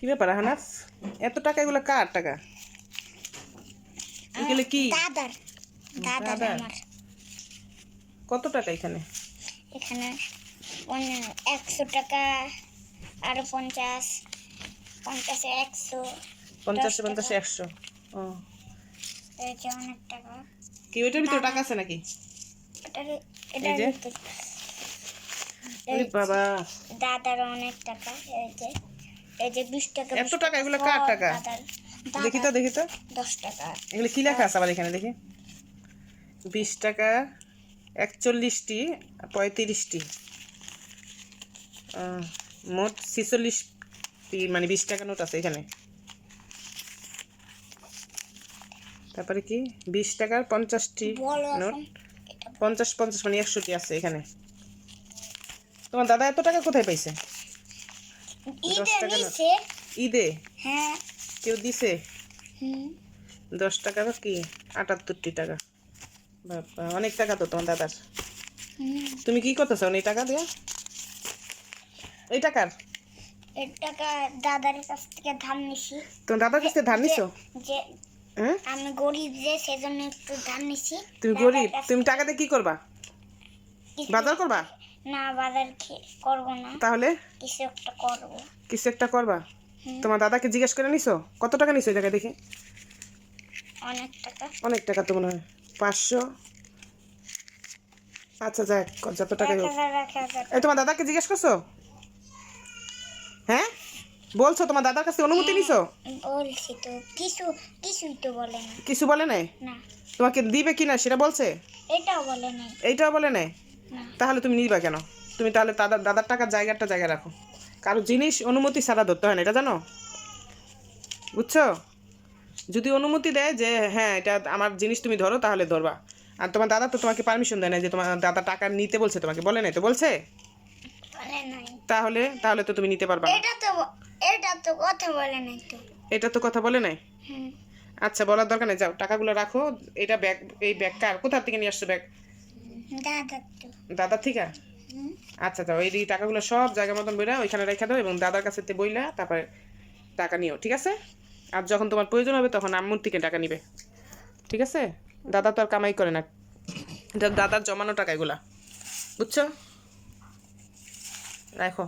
কি ব্যাপার হানাস এত টাকা এগুলো কার টাকা? এগুলো কি? দাদার দাদার? আমার। কত টাকা এখানে? এখানে একশো টাকা আরও পঞ্চাশ পঞ্চাশে একশো পঞ্চাশ। পঞ্চাশ একশো। ও। এই যে অনেক টাকা। কি ওইটার ভিতরে টাকা আছে নাকি? বাবা। দাদার অনেক টাকা এই যে এই যে বিশ টাকা এত 20 টাকা, এগুলো কার টাকা? দেখি তো দেখি তো। দশ টাকা। এগুলো কি লেখা আছে আবার এখানে? দেখি। বিশ টাকা একচল্লিশটি পঁয়ত্রিশটি। আহ, মোট ছিচল্লিশটি মানে বিশ টাকা নোট আছে এখানে। তারপরে কি? বিশ টাকার পঞ্চাশটি নোট। পঞ্চাশ পঞ্চাশ মানে একশোটি আছে এখানে। তোমার দাদা এত টাকা কোথায় পাইছে? ঈদে টাকা ঈদে? হ্যাঁ। কেউ দিছে? হুম। দশ টাকা বা কি? আটাত্তরটি টাকা। বাবা অনেক টাকা তো তোমার দাদার। তুমি কি করতেছো? এই টাকা দিয়ে? এই টাকার? এর টাকা দাদার কাছ থেকে নিছি। তোমার দাদার কাছে নিছো? যে হ্যাঁ? আমি গরিব যে সেজন্য একটু ধার নিছি। তুমি গরিব? তুমি টাকা দিয়ে কি করবা? বাজার করবা? না বাজার করব না। তাহলে? কিছু একটা করব। কিছু একটা করবা? তোমার দাদাকে জিজ্ঞেস করে নিছো? কত টাকা নিছো এই জায়গায় দেখি? অনেক টাকা। অনেক টাকা তো মনে হয়। পাঁচশো? আচ্ছা যাক যত টাকা এই তোমার দাদাকে জিজ্ঞেস করছ? হ্যাঁ? বলছো তোমার দাদার কাছে অনুমতি নিছো? বলছি তো। কিছু কিছুই তো বলে না। কিছু বলে নাই? না। তোমাকে দিবে কিনা সেটা বলছে? এটাও বলে নাই। এইটাও বলে নাই? না তাহলে তুমি নিবা কেন? তুমি তাহলে দাদার দাদার টাকার জায়গাটা জায়গায় রাখো। কারও জিনিস অনুমতি ছাড়া ধরতে হয় না এটা জানো? বুঝছ? যদি অনুমতি দেয় যে হ্যাঁ এটা আমার জিনিস তুমি ধরো তাহলে ধরবা। আর তোমার দাদা তো তোমাকে পারমিশন দেয় না যে তোমার দাদা টাকা নিতে বলছে তোমাকে বলে নাই তো বলছে? তাহলে তাহলে তো তুমি নিতে পারবা এটা তো এটা তো কথা বলে নাই তো। এটা তো কথা বলে নাই? আচ্ছা বলার দরকার নেই। যাও টাকাগুলো রাখো। এটা ব্যাগ এই ব্যাগ কার কোথা থেকে নিয়ে আসছো ব্যাগ? দাদা দাদার থেকে? আচ্ছা তো এই টাকাগুলো সব জায়গা মতন বইরা ওইখানে রেখে দাও এবং দাদার কাছে বইলা তারপরে টাকা নিও ঠিক আছে? আর যখন তোমার প্রয়োজন হবে তখন আম্মুর থেকে টাকা নিবে ঠিক আছে? দাদা তো আর কামাই করে না। দাদার জমানো টাকা এগুলা বুঝছ? রাখো।